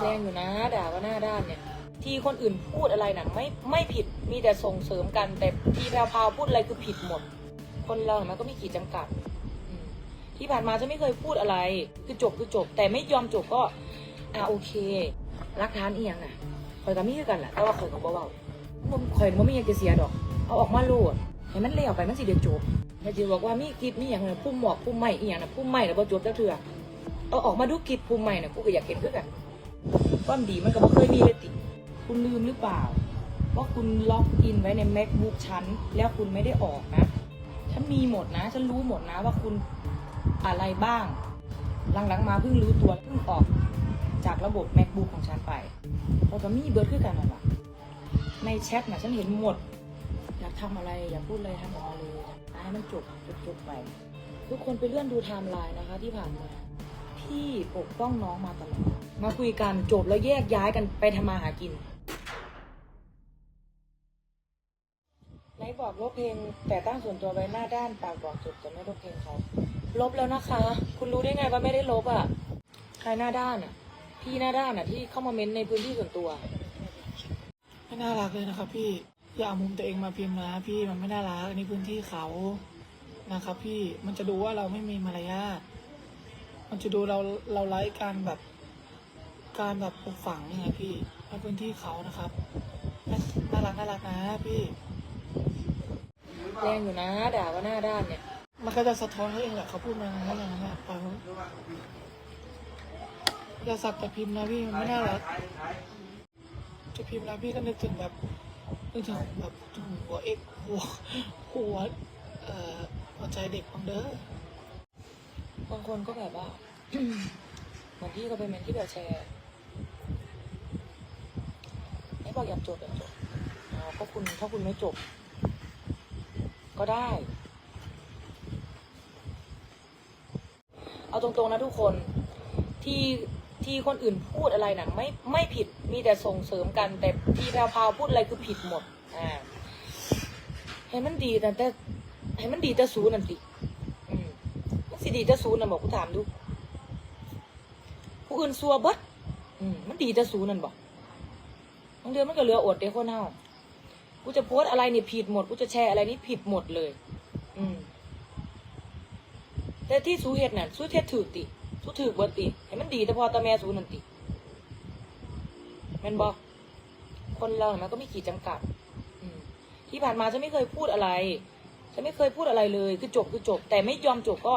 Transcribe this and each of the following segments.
แรงอยู่นะด่าว่าหน้าด้านเนี่ย ที่คนอื่นพูดอะไรน่ะไม่ไม่ผิดมีแต่ส่งเสริมกันแต่ที่แพรวพาวพูดอะไรคือผิดหมด คนเราเนี่ยมันก็มีขีดจำกัดที่ผ่านมาฉันไม่เคยพูดอะไรคือจบคือจบ แต่ไม่ยอมจบก็อ่าโอเค รักฐานเอียงน่ะข่อยกับมีคือกันแหละแต่ว่าข่อยกับเบาๆมันข่อยมันไม่อยากจะเสียดอก เอาออกมาโลดให้มันเลี้ยวไปมันสิเดือดจบแต่จีบอกว่ามีกิจมีอย่างเนี่ยพุ่มหมอกพุ่มใหม่อียงนะพุ่มใหม่แล้วบ่จบจักเทื่อเอาออกมาดูกิจพุ่มใหม่น่ะกูก็อยากเห็นคือกัน ความดีมันก็บ่เคยมีเลยติ คุณลืมหรือเปล่า ว่าคุณล็อกอินไว้ใน macbook ฉัน แล้วคุณไม่ได้ออกนะ ฉันมีหมดนะ ฉันรู้หมดนะว่าคุณอะไรบ้าง หลังๆมาเพิ่งรู้ตัวเพิ่งออก จากระบบ macbook ของฉันไปเราก็มีเบิร์ดคือกันนั่นแหละในแชทนะฉันเห็นหมด อยากทำอะไรอยากพูดอะไรทำออกมาเลยให้มันจบจบจบไป ทุกคนไปเลื่อนดูไทม์ไลน์นะคะที่ผ่านมาพี่ปกป้องน้องมาตลอด มาคุยกันจบแล้วแยกย้ายกันไปทำมาหากินไหนบอกลบเพลง แต่ตั้งส่วนตัวไว้หน้าด้านปากบอกจบจะไม่ลบเพลงเขาลบแล้วนะคะ คุณรู้ได้ไงว่าไม่ได้ลบอะใครหน้าด้านอะ พี่หน้าด้านอะที่เข้ามาเม้นในพื้นที่ส่วนตัว ไม่น่ารักเลยนะครับพี่อย่าเอามุมตัวเองมาพิมพ์นะพี่มันไม่น่ารักอันนี้พื้นที่เขานะครับพี่มันจะดูว่าเราไม่มีมารยาทมันจะดูเราเราไร้การแบบ การแบบปลูกฝังยังไงพี่ในพื้นที่เขานะครับน่ารักน่ารักนะพี่ แรงอยู่นะด่าว่าหน้าด้านเนี่ย มันก็จะสะท้อนเขาเองแหละเขาพูดมาอย่างนั้นอย่างนั้นแหละปล่อยเขาอย่าสักแต่พิมพ์นะพี่มันไม่น่ารักจะพิมพ์นะพี่ก็นึกถึงแบบนึกถึงแบบหัวเอกหัวหัวเอ่อหัวใจเด็กของเด้อบางคนก็แบบว่าเหมือนที่เขาไปเมนที่แบบแชร์ไอ้ บอกอยากจบอยากจบอ๋อก็คุณถ้าคุณไม่จบ ก็ได้ เอาตรงๆนะทุกคนที่ที่คนอื่นพูดอะไรน่ะไม่ไม่ผิดมีแต่ส่งเสริมกันแต่ที่แพรวพาวพูดอะไรคือผิดหมดอ่าให้มันดีแต่แต่ให้มันดีแต่สูนั่นติอืมมันสิดีจะซูนน่ะบอกกูถามดูผู้อื่นซัวเบิดอืมมันดีจะซูนั่นบอกางเดือนมันก็เหลืออดเด้คนเฮากูจะโพสอะไรนี่ผิดหมด กูจะแชร์อะไรนี่ผิดหมดเลย อืม แต่ที่สูเฮ็ดน่ะสูเฮ็ดถือติสูถือเบิดติให้มันดีแต่พอตาแม่สูนั่นติแม่นบอกคนเราเนี่ยมันก็มีขีดจำกัดอืมที่ผ่านมาฉันไม่เคยพูดอะไร ฉันไม่เคยพูดอะไรเลย คือจบคือจบ แต่ไม่ยอมจบก็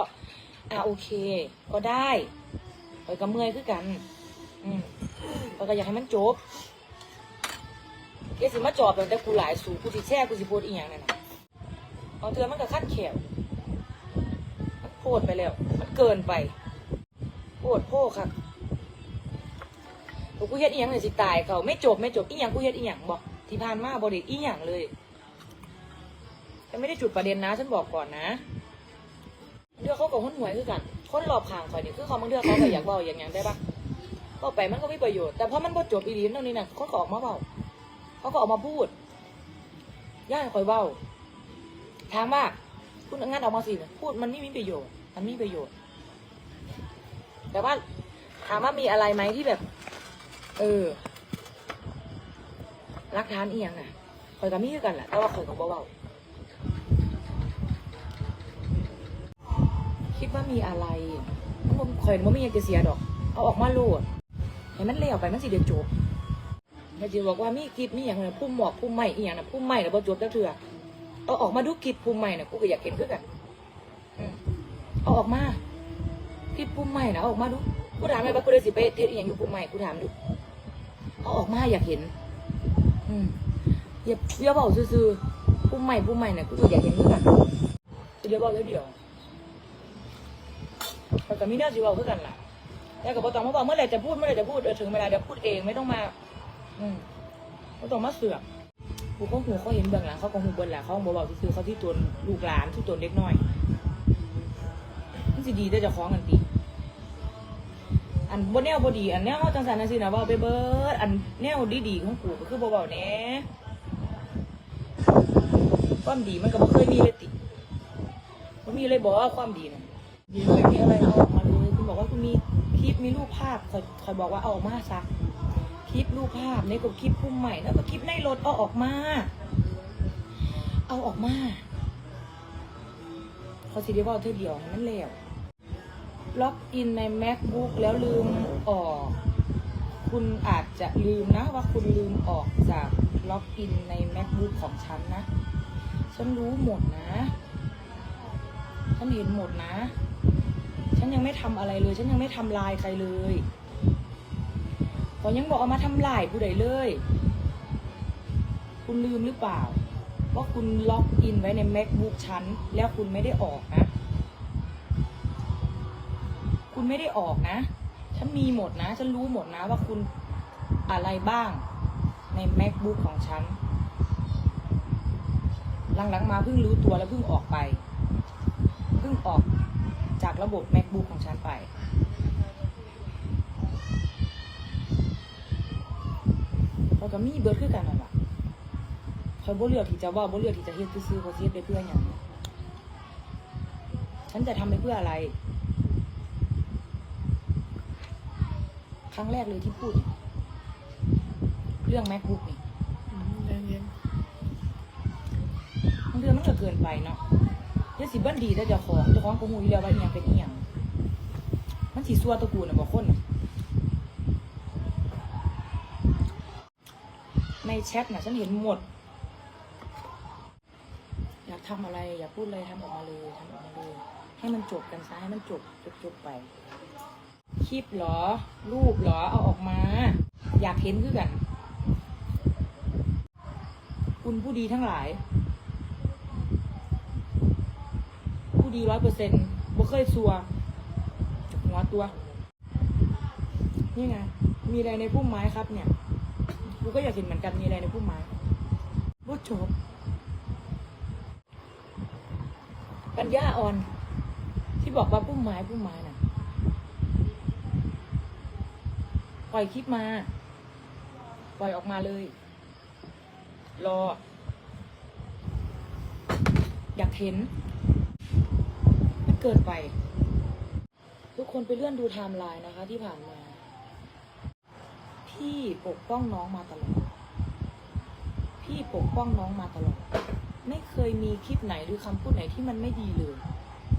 อ่าโอเค ก็ได้ไปก็เมื่อยคือกัน อืมข้อยก็อยากให้มันจบ เกสิมาจอบแต่กูหลายสูกูสิแช่กูสิโพดอีหยังนั่นน่ะเอาเธอมันก็คัดแขวมันโพดไปแล้ว มันเกินไปโพดโพค่ะกูเฮ็ดอีหยังเลยสิตายเขาไม่จบไม่จบอีหยังกูเฮ็ดอีหยังบอกที่ผ่านมาบริอีหยังเลยแต่ไม่ได้จุดประเด็นนะ ฉันบอกก่อนนะเดือเขากับคนหวยคือกัน คนรอบข้างคอยนี่คือเขาบางเดือเขาก็อยากเบาอย่างย่างได้ปะก็ไปมันก็ไม่ประโยชน์แต่พอมันบ่จบอีดีนตรงนี้น่ะเขาก็ออกมาเบา เขาก็ออกมาพูดย่าให้คอยเบาถามว่าคุณงานออกมาสิพูดมันไม่มีประโยชน์มันไม่มีประโยชน์ แต่ว่าถามว่ามีอะไรไหมที่แบบ เออรักฐานเอียงอะคอยกับมีคือกันแหละแต่ว่าคอยกับเบาคิดว่ามีอะไรมันคอยมันไม่อยากจะเสียดอก เอาออกมาโลดให้มันเลี้ยวไปมันสิเดือดจบ แต่จีบอกว่ามีกิจมีอย่างนี่ยพุ่มหมอกพุ่มใหม่อีอย่างนะพุ่มใหม่แล้วพอจบแล้วเถื่อเอาออกมาดูกิจพุ่มใหม่นะกูก็อยากเห็นคือกันเอาออกมากิจพุ่มใหม่นะเอาออกมาดูกูถามเลยว่ากูได้สิไปเทศอหย่างอยู่พุ่มใหม่กูถามดูเอาออกมาอยากเห็น อืมอย่าอย่าบอกซื่อๆพุ่มใหม่พุ่มใหม่เนี่ยกูก็อยากเห็นคือกันเดี๋ยวบอกแล้วเดี๋ยวแต่ก็มีแนวสิบอกคือกันล่ะแต่กับปตองมาบอกเมื่อไหร่จะพูดเมื่อไหร่จะพูดเออถึงเวลาเดี๋ยวพูดเองไม่ต้องมา อืมไม่ต้องมาเสือกกูก็หูเขาเห็นเบื้องหลังเขาก็หูเบื้องหลังเขาบอกบอกซื่อๆเขาที่ตัวลูกหลานที่ตัวเล็กน้อยมันสิดีแต่จะคล้องกันตีอันบนแนวบดี อันแนวจังสันนั่นสินะเว่าไปเบิร์ดอันแนวดีๆของกูก็คือเบาๆแหน่ความดีมันก็บ่เคยมีเลยติมันมีเลยบอกว่าความดีนะดีเลยมีอะไรเอาออกมาเลยคุณบอกว่าคุณมีคลิปมีรูปภาพคอยคอยบอกว่าเอาออกมาซะ คลิปรูปภาพในกับคลิปพุ่มใหม่แล้วก็คลิปในรถเอาออกมา เอาออกมาเขาสิได้ว่าเธอเดียวให้นแล้วล็อกอินใน macbook แล้วลืมออก คุณอาจจะลืมนะว่าคุณลืมออกจากล็อกอินใน macbook ของฉันนะ ฉันรู้หมดนะ ฉันเห็นหมดนะ ฉันยังไม่ทำอะไรเลย ฉันยังไม่ทำลายใครเลย ก็ยังบอกเอามาทำลายผู้ใดเลย คุณลืมหรือเปล่า ว่าคุณล็อกอินไว้ใน macbook ฉันแล้วคุณไม่ได้ออกนะ คุณไม่ได้ออกนะ ฉันมีหมดนะ ฉันรู้หมดนะว่าคุณอะไรบ้างใน macbook ของฉัน หลังๆมาเพิ่งรู้ตัวแล้วเพิ่งออกไป เพิ่งออกจากระบบ macbook ของฉันไป เรา ก็มีเบิร์ดคือกันนั่นแหละคอยบ่เลือกที่จะเว่าบ่เลือกที่จะเฮ็ดซื่อๆเพราะสิเฮ็ดไปเพื่ออย่างฉันจะทำไปเพื่ออะไร ครั้งแรกเลยที่พูด เรื่อง macbook นี่อืมใจเย็นบางเรื่องมันก็เกินไปเนาะเดี๋ยวสิเบิ้นดีแต่เจ้าของเจ้าของก็หูอยู่แล้วว่าอีหยังเป็นอีหยังมันสิซัวตระกูลน่ะบ่คนน่ะ ในแชทน่ะฉันเห็นหมด อยากทำอะไรอยากพูดอะไรทำออกมาเลยทำออกมาเลยให้มันจบกันซะให้มันจบจบจบไปคลิปหรอ รูปหรอ เอาออกมา อยากเห็นคือกัน คุณผู้ดีทั้งหลาย ผู้ดีร้อยเปอร์เซ็นต์บ่เคยซัวจับหัวตัว นี่ไง มีอะไรในพุ่มไม้ครับเนี่ย กูก็อยากเห็นเหมือนกันมีอะไรในพุ่มไม้บ่จบปัญญาอ่อน ที่บอกว่าพุ่มไม้พุ่มไม้น่ะ ปล่อยคลิปมา ปล่อยออกมาเลย รอ อยากเห็นมันเกินไป ทุกคนไปเลื่อนดูไทม์ไลน์นะคะที่ผ่านมา พี่ปกป้องน้องมาตลอด พี่ปกป้องน้องมาตลอด ไม่เคยมีคลิปไหนหรือคำพูดไหนที่มันไม่ดีเลย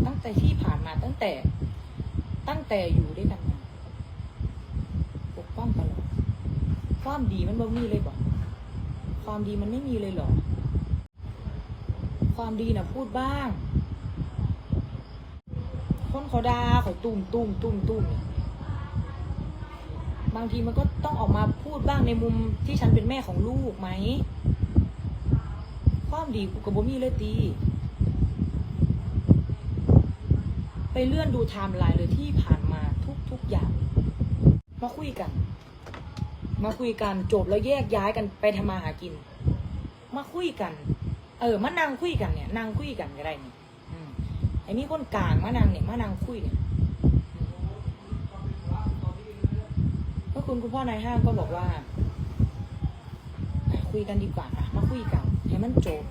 ตั้งแต่ที่ผ่านมาตั้งแต่ ตั้งแต่อยู่ด้วยกันมาปกป้องตลอด ความดีมันบ่มีเลยบอกความดีมันไม่มีเลยหรอ ความดีนะพูดบ้าง คนเขาด่าเขาตุ้มตุ้มตุ้มตุ้มเนี่ย บางทีมันก็ต้องออกมาพูดบ้างในมุมที่ฉันเป็นแม่ของลูกไหมความดีกูกับบ่มีเลยตีไปเลื่อนดูไทม์ไลน์เลยที่ผ่านมาทุกทุกอย่าง มาคุยกัน มาคุยกันจบแล้วแยกย้ายกันไปทำมาหากิน มาคุยกัน เออมานั่งคุยกันเนี่ยนั่งคุยกันก็ได้เนี่ยอืมไอ้นี่คนกลางมานั่งเนี่ยมานั่งคุยเนี่ยก็ คุณคุณพ่อนายห้างก็บอกว่า คุยกันดีกว่าอะมาคุยกันให้มันจบ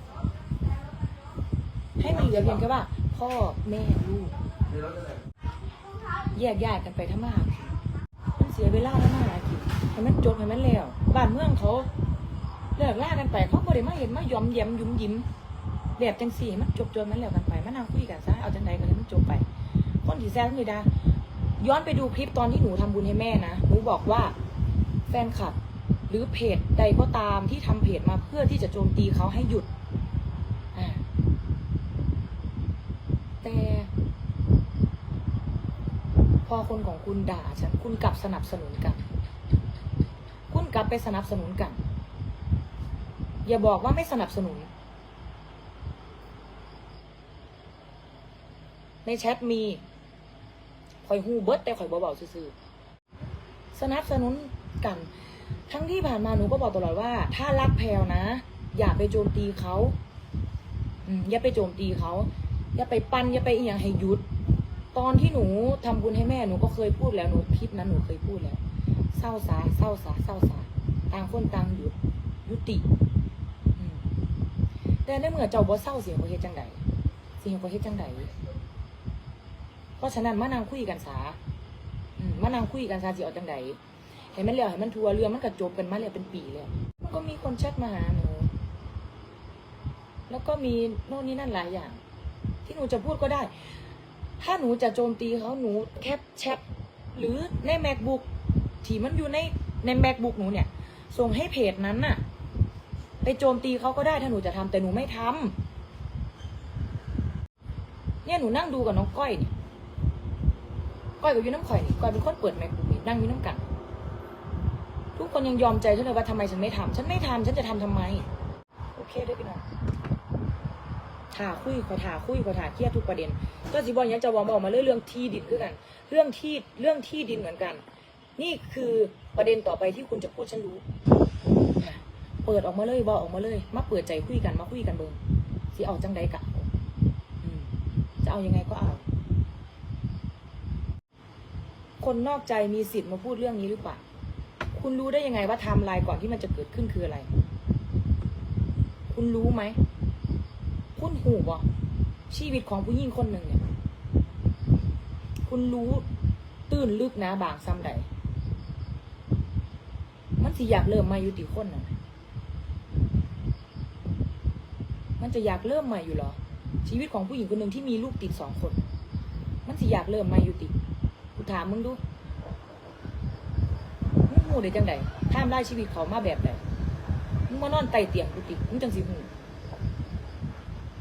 ให้มันเหลือเพียงแค่ว่า พ่อแม่ลูกแยกย้ายกันไปทำมาหากมันเสียเวลาทำมาหากินให้มันจบให้มันแล้วบ้านเมืองเขาเลิกล่ากันไปเขาบ่ได้มาเห็นมายอมแย้มยุ่มยิ้มแบบจังสี่ให้มันจบจนมันแล้วกันไปมันนั่งคุยกันซะเอาจังใดก็ให้มันจบไปคนที่แซ่บไม่ได้ย้อนไปดูคลิปตอนที่หนูทำบุญให้แม่นะ บอกว่าแฟนคลับหรือเพจใดก็ตามที่ทำเพจมาเพื่อที่จะโจมตีเขาให้หยุด แต่พอคนของคุณด่าฉัน คุณกลับสนับสนุนกัน คุณกลับไปสนับสนุนกัน อย่าบอกว่าไม่สนับสนุน ในแชทมีข่อยฮูเบิร์ดแต่ข่อยเบาๆซื่อๆ สนับสนุนกัน ทั้งที่ผ่านมาหนูก็บอกตลอดว่า ถ้ารักแพลวนะ อย่าไปโจมตีเขาอย่าไปโจมตีเขา อย่าไปปันอย่าไปอีหยังให้หยุด ตอนที่หนูทำบุญให้แม่หนูก็เคยพูดแล้วหนูคลิปนั้นหนูเคยพูดแล้ว เศร้าสาเศร้าสาเศร้าสาต่างคนต่างหยุดยุติแต่ในเมื่อเจ้าบ่เศร้าเสียงเขาเฮ็ดจังใดเสียงเขาเฮ็ดจังใดเพราะฉะนั้นมานั่งคุยกันสา มานั่งคุยกันซาสิเอาจังใดให้ให้มันแล้วให้มันทัวเรือมันก็จบกันมาแล้วเป็นปีแล้วมันก็มีคนแชทมาหาหนูแล้วก็มีโน่นนี่นั่นหลายอย่าง ที่หนูจะพูดก็ได้ ถ้าหนูจะโจมตีเขาหนูแคปแชทหรือใน macbook ที่มันอยู่ในใน macbook หนูเนี่ย ส่งให้เพจนั้นน่ะ ไปโจมตีเขาก็ได้ถ้าหนูจะทำแต่หนูไม่ทำเนี่ยหนูนั่งดูกับน้องก้อยเนี่ย ก้อยกับยูน้ำข่อยนี่ก้อยเป็นคนเปิด macbook นี่นั่งอยูน้ำกัน ทุกคนยังยอมใจฉันเลยว่าทำไมฉันไม่ทำฉันไม่ทำฉันจะทำทำไม โอเคด้วยพี่น้องถาคุยขอถาคุยขอถาเครียดทุกประเด็นก็สิบอลยังจะวอมออกมาเรื่องเรื่องที่ดินคือกัน เรื่องที่เรื่องที่ดินเหมือนกัน นี่คือประเด็นต่อไปที่คุณจะพูดฉันรู้ เปิดออกมาเลยบอกออกมาเลย มาเปิดใจคุยกันมาคุยกันเบิงสิเอาจังใดกะจะเอายังไงก็เอา คนนอกใจมีสิทธิ์มาพูดเรื่องนี้หรือเปล่า คุณรู้ได้ยังไงว่าไทม์ไลน์ก่อนที่มันจะเกิดขึ้นคืออะไร คุณรู้ไหม คุณหูบ่ชีวิตของผู้หญิงคนหนึ่งเนี่ย คุณรู้ตื้นลึกนะบางซ้ำใด มันสิอยากเริ่มใหม่อยู่ติคนน่ะมันจะอยากเริ่มใหม่อยู่หรอ ชีวิตของผู้หญิงคนหนึ่งที่มีลูกติดสองคน มันสิอยากเริ่มใหม่อยู่ติ ถามมึงดูมึงหูได้จังใดท่ามได้ชีวิตเขามาแบบใดมึงมานอนไต่เตียงกูติมึงจังสิหู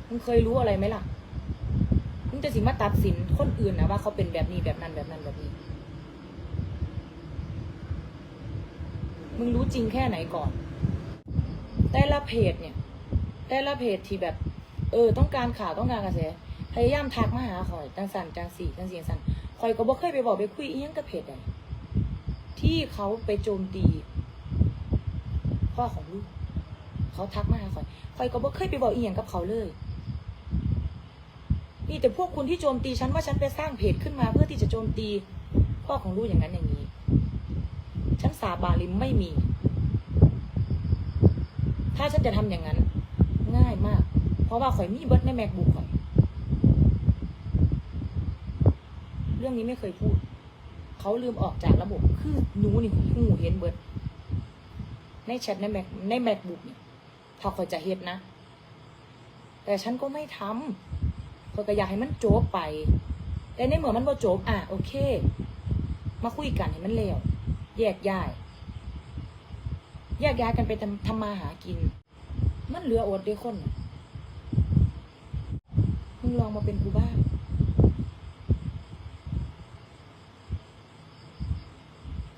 มึงเคยรู้อะไรไหมล่ะ มึงจะสิมาตัดสินคนอื่นนะว่าเขาเป็นแบบนี้แบบนั้นแบบนั้นแบบนี้ มึงรู้จริงแค่ไหนก่อน แต่ละเพจเนี่ย แต่ละเพจที่แบบ เออ ต้องการข่าวต้องการกระแสพยายามทักมาหาข่อยจังสันจังสี่จังสี่จังสัน ข่อยก็บ่เคยไปบอกไปคุยอีหยังกับเพจใดที่เขาไปโจมตี พ่อของลูก เขาทักมาหาข่อยข่อยก็บ่เคยไปบอกอีหยังกับเขาเลยมีแต่พวกคุณที่โจมตีฉันว่าฉันไปสร้างเพจขึ้นมาเพื่อที่จะโจมตี พ่อของลูกอย่างนั้นอย่างนี้ ฉันสาบานลิมไม่มี ถ้าฉันจะทำอย่างนั้น ง่ายมาก เพราะว่าข่อยมีเบิร์ดในแมกบุ๊กข่อย เรื่องนี้ไม่เคยพูด เขาลืมออกจากระบบ คือหนูนี่หูเห็นเบิร์ดในแชทในแมกในแมกบุ๊กเนี่ถ้าข่อยจะเฮ็ดนะ แต่ฉันก็ไม่ทำข้อยก็อยากให้มันจบไป แต่ในเมื่อมันบ่จบอะโอเค มาคุยกันให้มันเร็วแยกย้ายแยกย้ายกันไปทำทำมาหากิน มันเหลืออดด้วยคนน่ะมึงลองมาเป็นกูบ้าง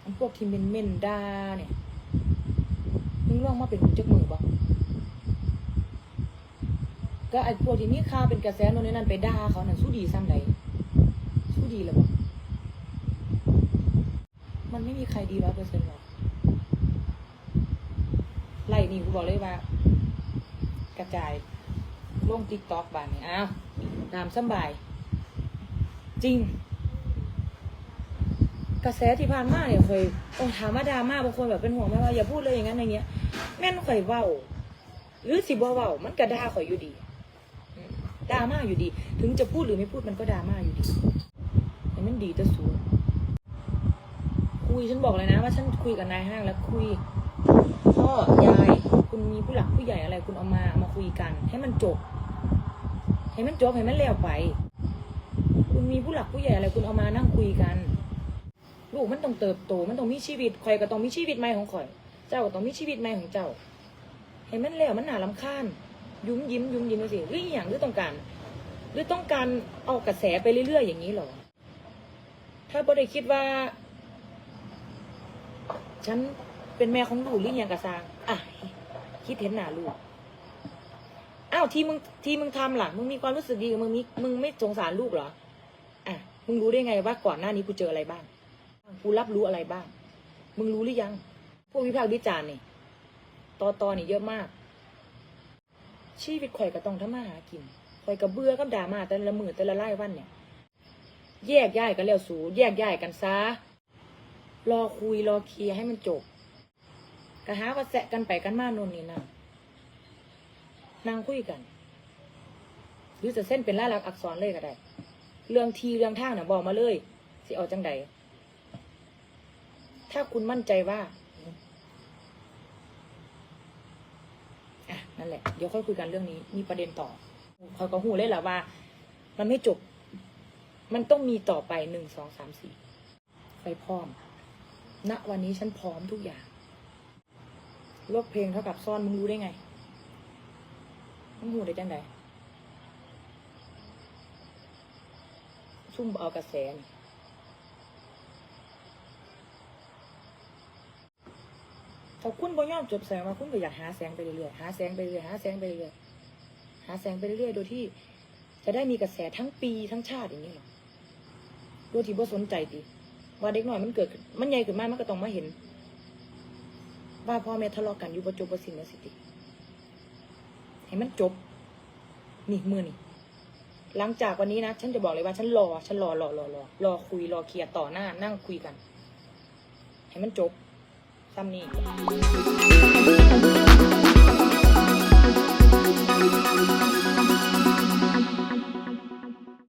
อัน พวกที่เมนเมนๆดาเนี่ยมึงลองมาเป็นกูจักมือบ่ก็ไอ้พวกที่มีข่าวเป็นกระแสโน่นนั่นไปด่าเขานั่นสู้ดีซ้ำใดสู้ดีเลยบ่มันไม่มีใครดีร้อยเปอร์เซ็นต์หรอกไล่นี่กูบอกเลยว่า กระจายลงติ๊กต็อกบ้านนี่อ้าวตามสำบาย จริง กระแสที่ผ่านมาเนี่ยเคยโอ้ถามว่าดราม่าบางคนแบบเป็นห่วงไหมว่าอย่าพูดเลยอย่างนั้นอย่างเงี้ย แม่นข่อยเว้า หรือสิบ่เว้ามันกระด่าข่อยอยู่ดีดราม่าอยู่ดี ถึงจะพูดหรือไม่พูดมันก็ดราม่าอยู่ดีแต่มันดีแต่สูงคุยฉันบอกเลยนะว่าฉันคุยกับนายห้างแล้วคุยพ่อยายคุณมีผู้หลักผู้ใหญ่อะไรคุณเอามาเอามาคุยกัน ให้มันจบ ให้มันจบให้มันแล้วไป คุณมีผู้หลักผู้ใหญ่อะไรคุณเอามานั่งคุยกัน ลูกมันต้องเติบโต มันต้องมีชีวิตข่อยก็ต้องมีชีวิตใหม่ของข่อย เจ้าก็ต้องมีชีวิตใหม่ของเจ้าให้มันแล้วมันหนาลำคาญยุ่มยิ้มยุ่มยิ้มสิหรืออย่างหรือต้องการ หรือต้องการเอากระแสไปเรื่อยๆอย่างนี้เหรอ ถ้าบ่ได้คิดว่า ฉันเป็นแม่ของลูกหรืออย่างกระซางอะคิดเห็นหนาลูกอ้าวที่มึงที่มึงทำล่ะมึงมีความรู้สึกดีกับมึงมีมึงไม่สงสารลูกเหรออะมึงรู้ได้ไงว่าก่อนหน้านี้กูเจออะไรบ้าง กูรับรู้อะไรบ้าง มึงรู้หรือยัง พวกวิพากษ์วิจารณ์นี่ตอตอนี่เยอะมาก ชีวิตข่อยก็ต้องทำมาหากินข่อยก็เบื่อกับดรามาแต่ละมือแต่ละไล่วันเนี่ย แยกย้ายกันแล้วสูแยกย้ายกันซะรอคุยรอเคลียร์ให้มันจบก็หาว่าแสะกันไปกันมาโน่นนี่นั่นนางคุยกัน หรือจะเส้นเป็นล่าลักอักษรเลยก็ได้ เรื่องทีเรื่องทางน่ะบอกมาเลยสิเอาจังใด ถ้าคุณมั่นใจว่าอะนั่นแหละ เดี๋ยวค่อยคุยกันเรื่องนี้ มีประเด็นต่อคอยก็หูเลยแหละว่า มันไม่จบ มันต้องมีต่อไปหนึ่งสองสามสี่ไปพร้อมณวันนี้ฉันพร้อมทุกอย่างลบเพลงเท่ากับซ่อนมึงรู้ได้ไงมึงหูได้จังไดซุ่มเอากระแสนี่ ถ้าคุณบ่ยอมจบแสงมาคุณก็อยากหาแสงไปเรื่อยๆหาแสงไปเรื่อยๆหาแสงไปเรื่อยๆหาแสงไปเรื่อยๆโดยที่ จะได้มีกระแสทั้งปีทั้งชาติอย่างนี้หรอโดยที่บ่สนใจดิว่าเด็กหน่อยมันเกิด มันใหญ่ขึ้นมามันก็ต้องมาเห็น ว่าพ่อแม่ทะเลาะกันอยู่บ่จบบ่สิ้นบ่สิติให้มันจบ นี่มือนี่หลังจากวันนี้นะฉันจะบอกเลยว่าฉันรอฉันรอรอรอรอรอคุยรอเคลียร์ต่อหน้า นั่งคุยกัน ให้มันจบ ซ้ำนี่